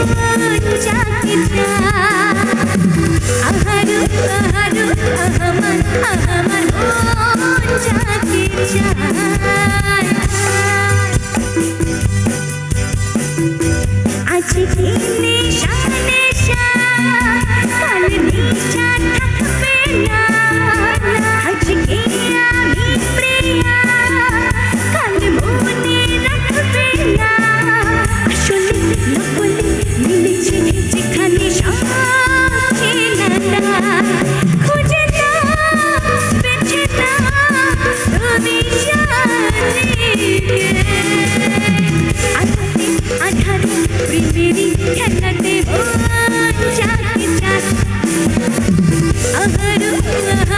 Amen.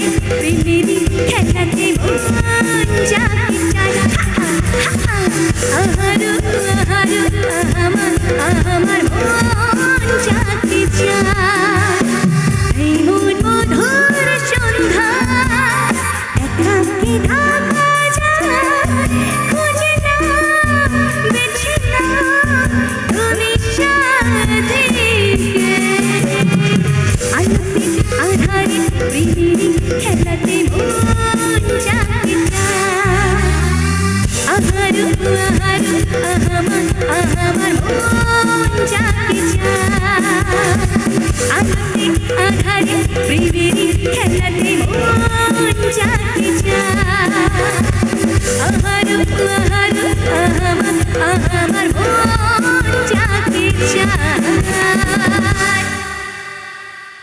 Baby, baby. আহারু আহামার আহামার মন যাকে